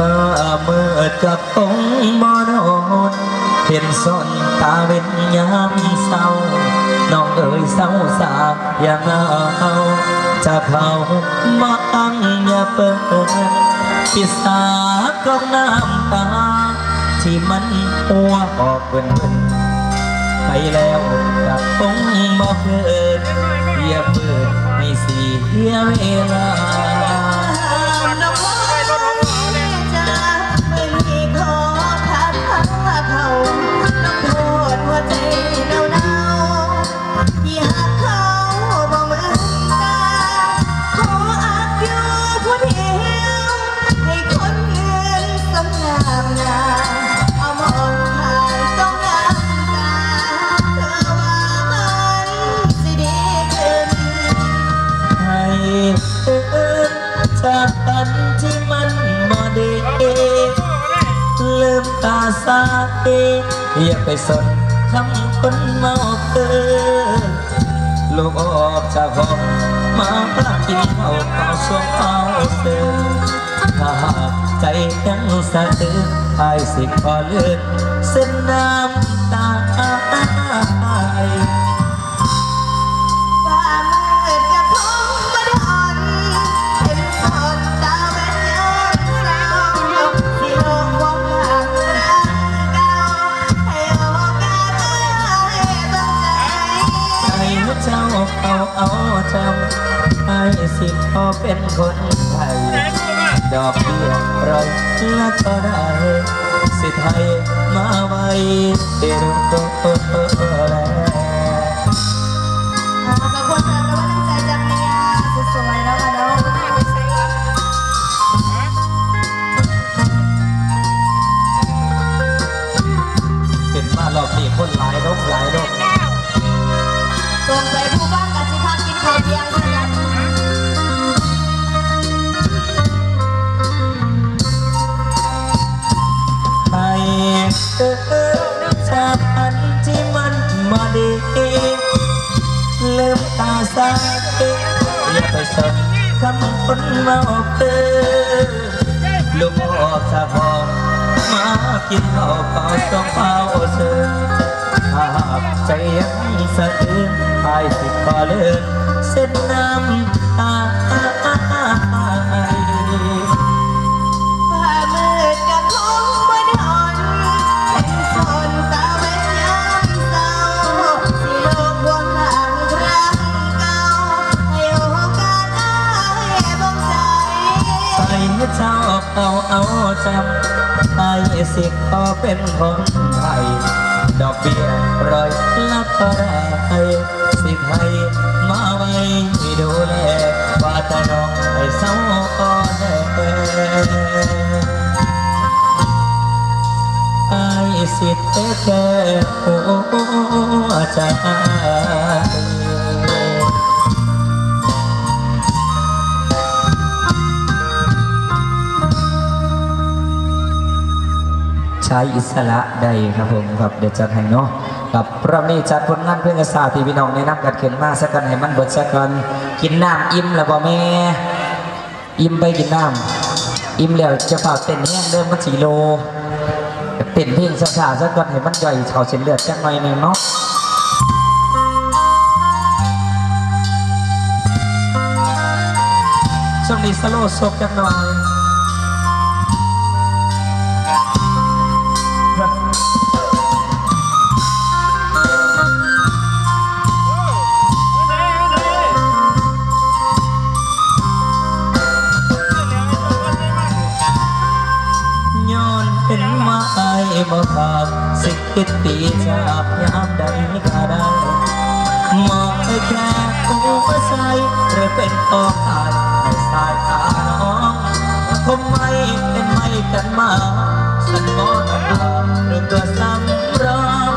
เมื่อเมื่อกับองมอนอนเห็นสนตาเป็นยามเศร้าน้องเอ๋ยเศร้าสาอย่างเอาจะเข้ามาอังอย่าเปิดพิสากองน้ำตา ที่มันหัวออกเบิ่นเบิ่นไปแล้วกับองบ่เกิดอย่าเปิดให้เสียเวลา ตาสาเออย่าไปสนคำคนเมาเกอลูกออกจากห้องมาปลากินเข้าเข้าวช่วงเอาเสือถ้าหากใจยังสะอื้นไอสิขอเลือดเส้นน้ำ ให้สิพอเป็นคนไทย ดอกเบี้ยร้อยละก็ได้ สิไทยมาไว้เดี๋ยวก็แล้ว สาเออย่าไปสนคำคนเมาเกินลุกออกจากห้องมากินข้าวเปล่าสองเปล่าเสือถ้าหากใจยังสะอื้นไอ้สิขอเลือนเส้นน้ำตา จำไอ้สิขอเป็นคนไทย ดอกเบี้ยร้อยละเท่าไรสิไทยมาไว้ดูแลว่าแต่น้องไอ้เศร้าอ่อนแอไอ้สิทธิ์แค่หัวใจ ใช้อิสระได้ครับผมครับเดี๋ยวจัดให้เนาะกับรอบนี้จัดผลงานเพื่อนกษาที่พี่น้องแนะนำกันขึ้นมาสักกันให้มันเบิดสักกันกินน้ำอิ่มแล้วบ่แม่อิ่มไปกินน้ำอิ่มแล้วจะฝากเต้นแห้งเดิมมันสีโลเต้นเพลงช้าสักก่อนให้มันย่อยเขาเส้นเลือดจักหน่อยหนึงเนาะช่วงนี้สโลว์ซบจักหน่อย บ่ขาดสิคิดตีจากยามใดก็ได้มองแค่หัวใจหรือเป็นโอกาสในสายตาน้องคงไม่เป็นไม่กันมาฉันก็ทำตัวหรือตัวซ้ำรอง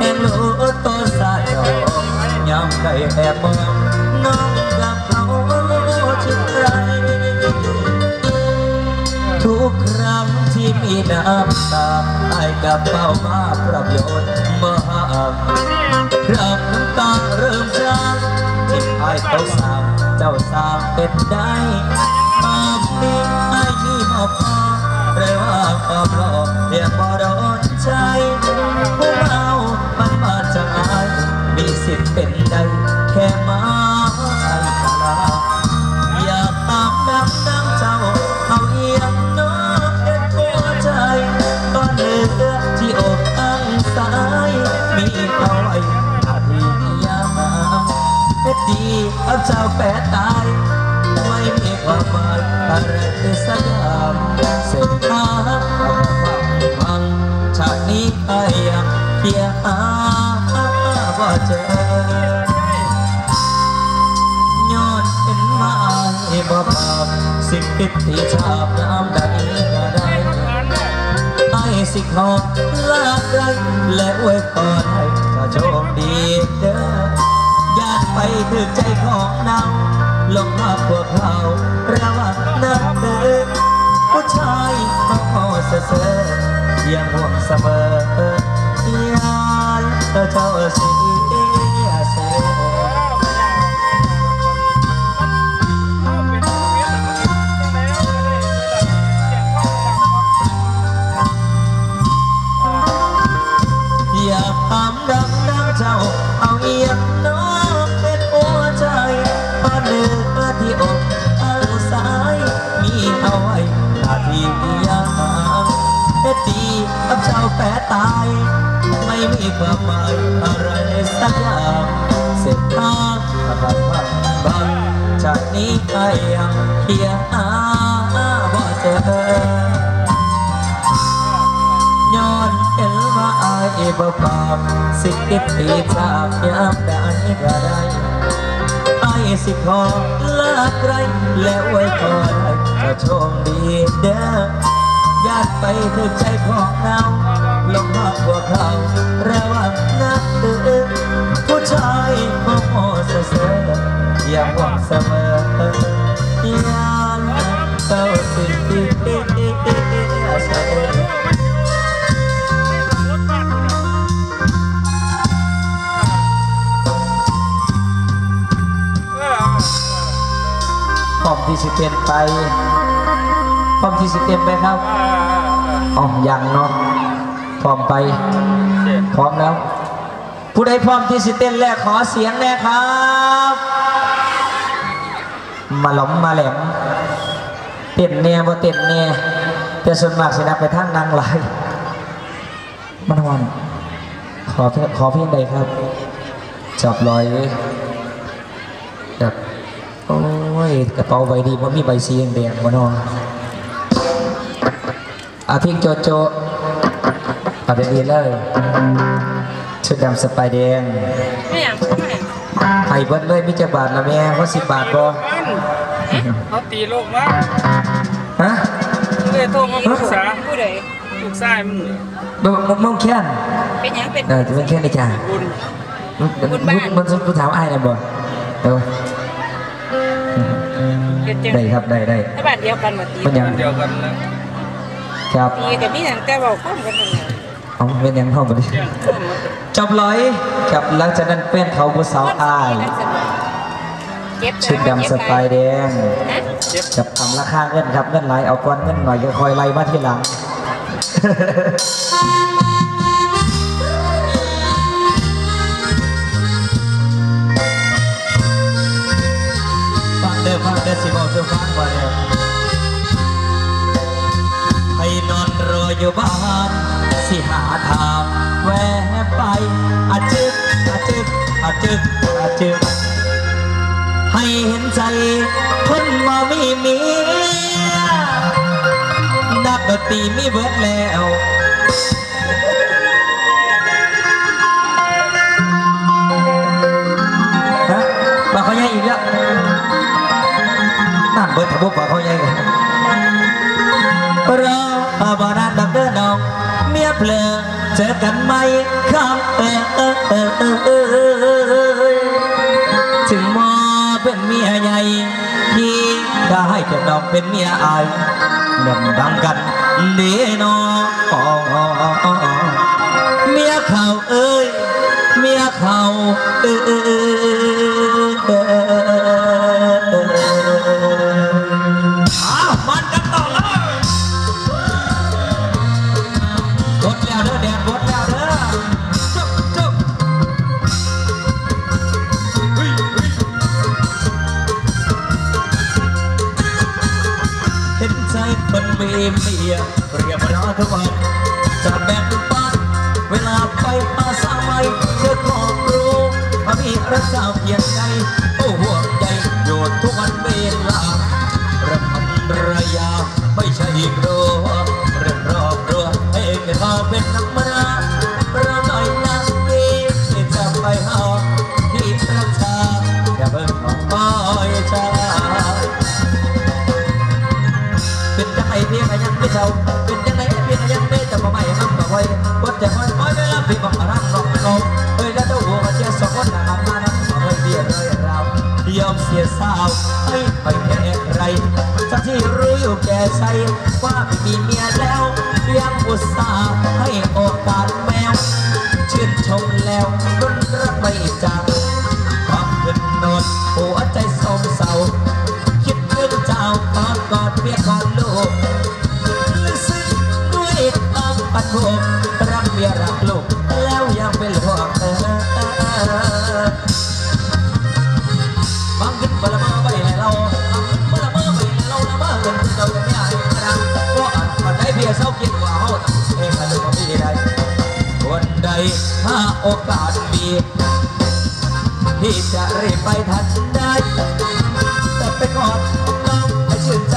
เอ็นรู้ตัวสายดอกยามใดแอบมองน้องกับเขาชิดไรทุกครั้ง ที่มีน้ำตาไอ้กับเป้ามาปรับโยชน์มากเริ่มน้ำตาเริ่มจางที่ไอ้เขาสางเจ้าสางเป็นได้ตามนี้ไอ้นี่มาพออมรอเรียกบ่โดนใจผู้เมามันมาจากอายมีสิทธิ์เป็นได้ แปะตายไม่มีความหมายอะไรสักอย่างเส้นทางกับความพังชาตินี้ไอ้ยังเพียงหาว่าเจอย้อนเป็นมาไม้บ่ปากสิคิดที่ชาบน้ำใดก็ได้ไอ้สิขอลาไกลและไว้ก่อนให้ถ้าโชคดีเด้อ อยากไปถึงใจของเราลงมาพวกเขาระวังนักเดินผู้ชายต้องขอเสอยังห่วงเสมอ ยายเจ้าสิ ไม่มีความหมายอะไรสักอย่างเส้นทางผ่านพันบังจากนี้ไปยังเพียงหาบ่เจอย้อนเห็นว่าอายบ่ปากสิคิดตีจากยามใดก็ได้อายสิขอลาไกลและไว้พรให้เจะโชคดีเด้อญาติไปถึงใจของเรา ลงมาพวกเขาระวังนักเดินผู้ชายมองโอเสอๆอย่าหวังเสมออยานเต้าสิอาศัยพร้อมที่สิเปลี่ยนไปพร้อมที่สิเปลี่ยนไปครับอ๋อยังเนาะ พร้อมไป พร้อมแล้ว ผู้ใดพร้อมที่สิเต้นแรกขอเสียงแน่ครับ มาหลอมมาแหลมเต้นแน่บ่เต้นแน่แต่ส่วนมากสินักไปท่างนางไหลมันหอนขอขอเพียงใดครับ จับลอยแบบโอ้ยกระเป๋าใบดีว่ามีใบสีแดงๆมาเนอนอาพิงโจโจ เอาเดี๋ยวนี้เลยชุดดำสไปายแดงไม่อยากไม่อยากไห้เบิ้ลเลยมิจะบาทละแม่ว่าสิบบาทบ่เขาตีลูกมาฮะเลยโทรมาปรึกษาผู้ใดลูกชายมันมึงมึงมึงแค้นเป็นหยังเป็นเออจะเป็นแค้นได้จ้าบุญมึงมึงมึงมึงมึงถามอ้ายนะบ่เออเป็นจังได้ครับได้ได้ถ้าบ้านเดียวกันมาตีมันหยังเดียวกันนะครับตีกับมีหยังแต่เว้าข้อมกันนั่นแหละ เอาเป็นหยังเข้ามาดิเที่ยงคืนหมดจบร้อยกับหลังจากนั้นเป็นเขาผู้สาวอ้ายเจ็บชุดดำสไปายแดงฮะกับทำราคาเงินครับเงินไหลเอาก้อนเงินหน่อยก็คอยไล่มาทีหลังฟังเด้อฟังเด้อสิบอกเธอฟังว่าเนี่ยให้นอนรออยู่บ้าน สิหาทางแวะไปอาจึกอาจึกอาจึกอาจึกให้เห็นใจคนบ่มีเมียนักดนตรีมีเบิดแล้วฮะมาเขาใหญ่อีกแล้วนั่นเบิดทบุบมาเขาใหญ่ เมียเพลอเจอกันไหมครับเออเออเออเออเออถึงมาเป็นเมียใหญ่พี่ได้จะดอกเป็นเมียอายเดินดังกันเดนอเมียเขาเอ้ยเมียเขาเออ เสียเรียบร้อยทุกวันจะแบบปันเวลาไปปาสาวไว้เธอขอบรู้ว่ามีรักษาเพีย อยเห็นใครทั้งที่รู้อยู่แก่ใจว่ามีเมียแล้วยังอุตส่าห์ให้โอกาสแมว ชื่นชมแล้วรุนรักไม่จาง โอกาสมีที่จะรีบไปทันได้ แต่ไป็นอดน้องให้ชื่นใจ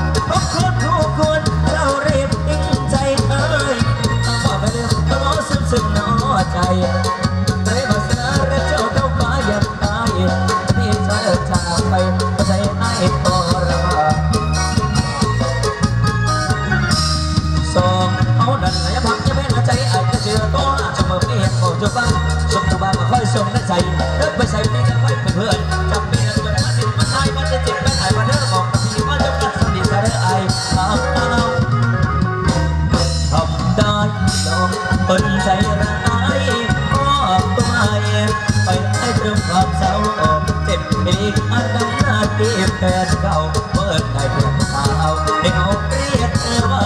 ไปให้เริ่มความเศร้าออกเจ็บเองอาการหน้าเตียแฟนเก่าเปิดใจเพื่อนสาวได้เอาเรียกเธอว่า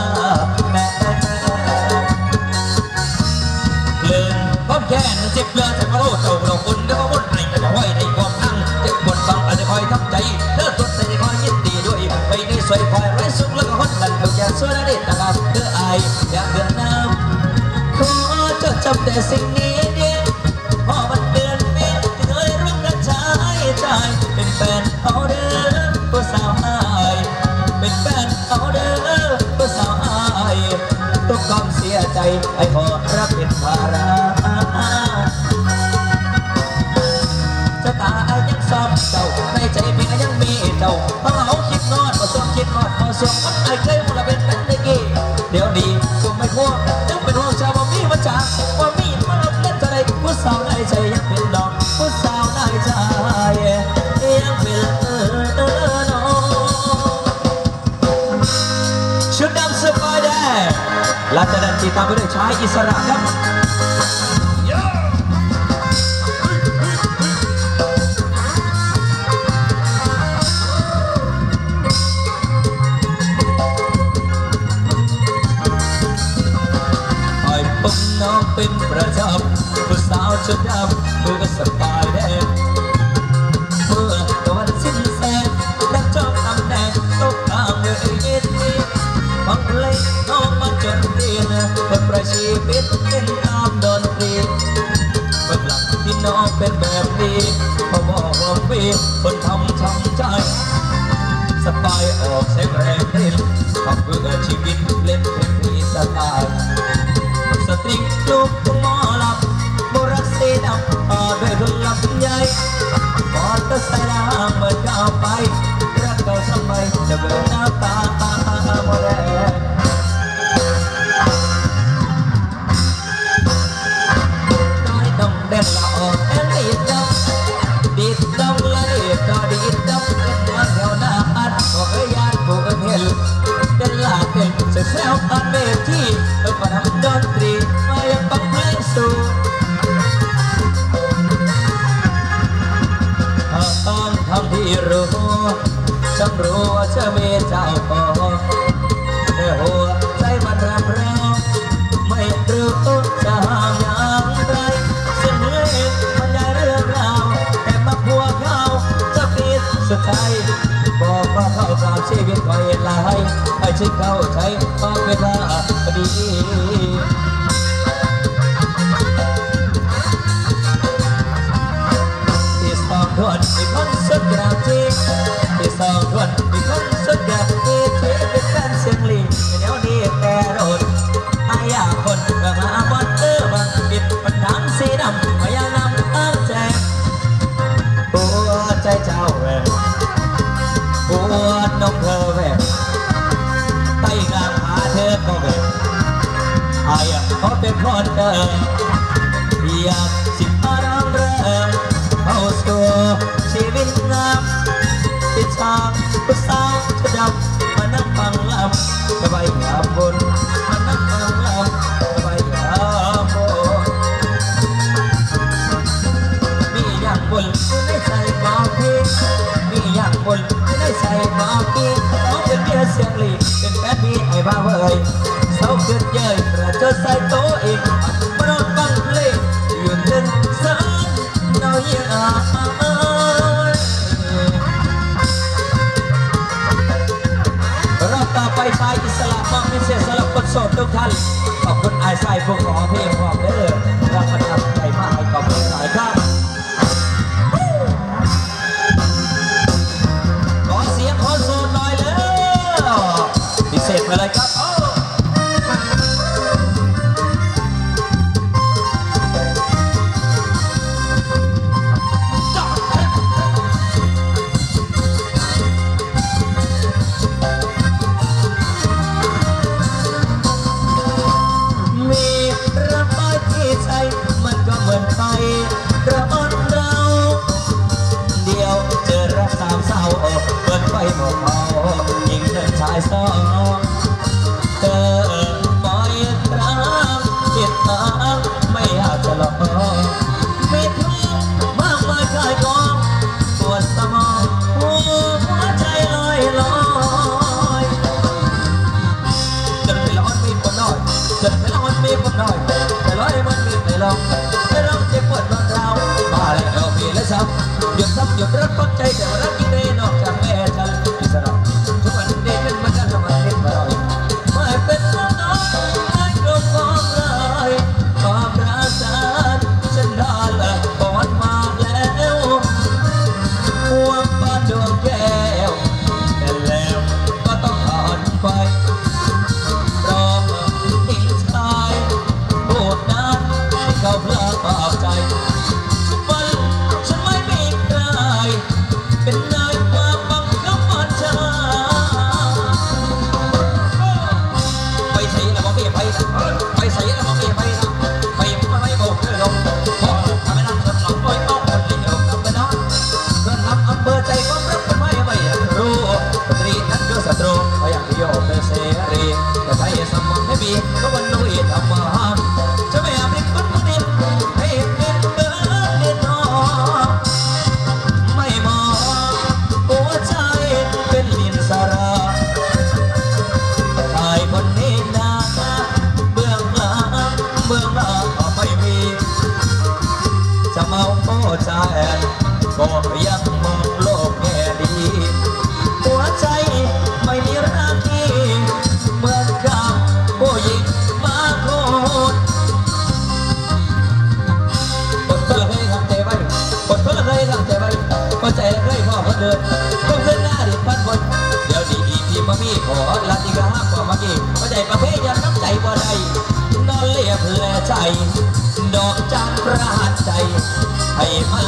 แม่เลื่อนพ่อแค่เจ็บเลือดจะมาโลดเอาเราคนแล้วก็วนไอ้แต่บอกไว้ในความนั่งเจ็บปวดฟังอาจจะคอยทับใจเลิกตัวใจคอยยินดีด้วยไปในสวยคอยไร้สุขแล้วก็คนนั้นเขาจะสวยได้แต่กับเธอไอ้อยากเดินน้ำขอจดจำแต่สิ่งนี้ I thought យឥសរៈដឹកហើយពំណងពេញប្រចាំប្រសើរចិត្តអាប់គូកសបា ตริงลูกหมอลำบุรักสีดำต่อด้วยรุ่นลำใหญ่มอเตอร์ไซค์ลางเหมือนก้าวไปรักเก่าสมัยจะเบิก ฉันรู้ว่าจะมีเจ้าของแต่หัวใจมันรำร้องไม่รู้จะห้ามอย่างไรเส้นเหนื่อยบรรยายเรื่องราวแต่มาพัวเขาจะปิดสุดท้ายบอกว่าเขาสามชีวิตไว้ลายให้ฉันเข้าใจบางเวลาดีที่สองทวนมีคนสุดกราบจีที่ สองทวนมีคนสุดกราบจีเทเป็นการเสียงลีเดี๋ยวนี้แต่โดนอายาคนกระมาบอนเออบังปิดปัญหาสีดำพยานำตั้งแจกหัวใจเจ้าแหวกหัวนกเธอแหวกไต้งามหาเธอก็แหวกอายเขาเป็นคนเดิมอยาก សោទុកថាអរគុណអាយសាយពួកអរភីផង แต่ร้อยมันมีไม่ลองไม่ร้องเจ็บปวดร้ ใจก็ยังมองโลกแง่ดี หัวใจไม่มีรักทีเหมือนกับผู้หญิงมาโกนกดเพื่อให้ทำใจไว้กดเพื่อให้ทำใจไว้ก็ใจเรื่อยพ่อคนเดินกเพื่อนหน้าดิพันบนเดี๋ยวดีดีพี่มามีขอลาติกาห้ามกวามากี้พอใจประเภทยังน้ำใจบ่ได้นอนเลียเพผลใจ ดอกจากปราชใจให้มา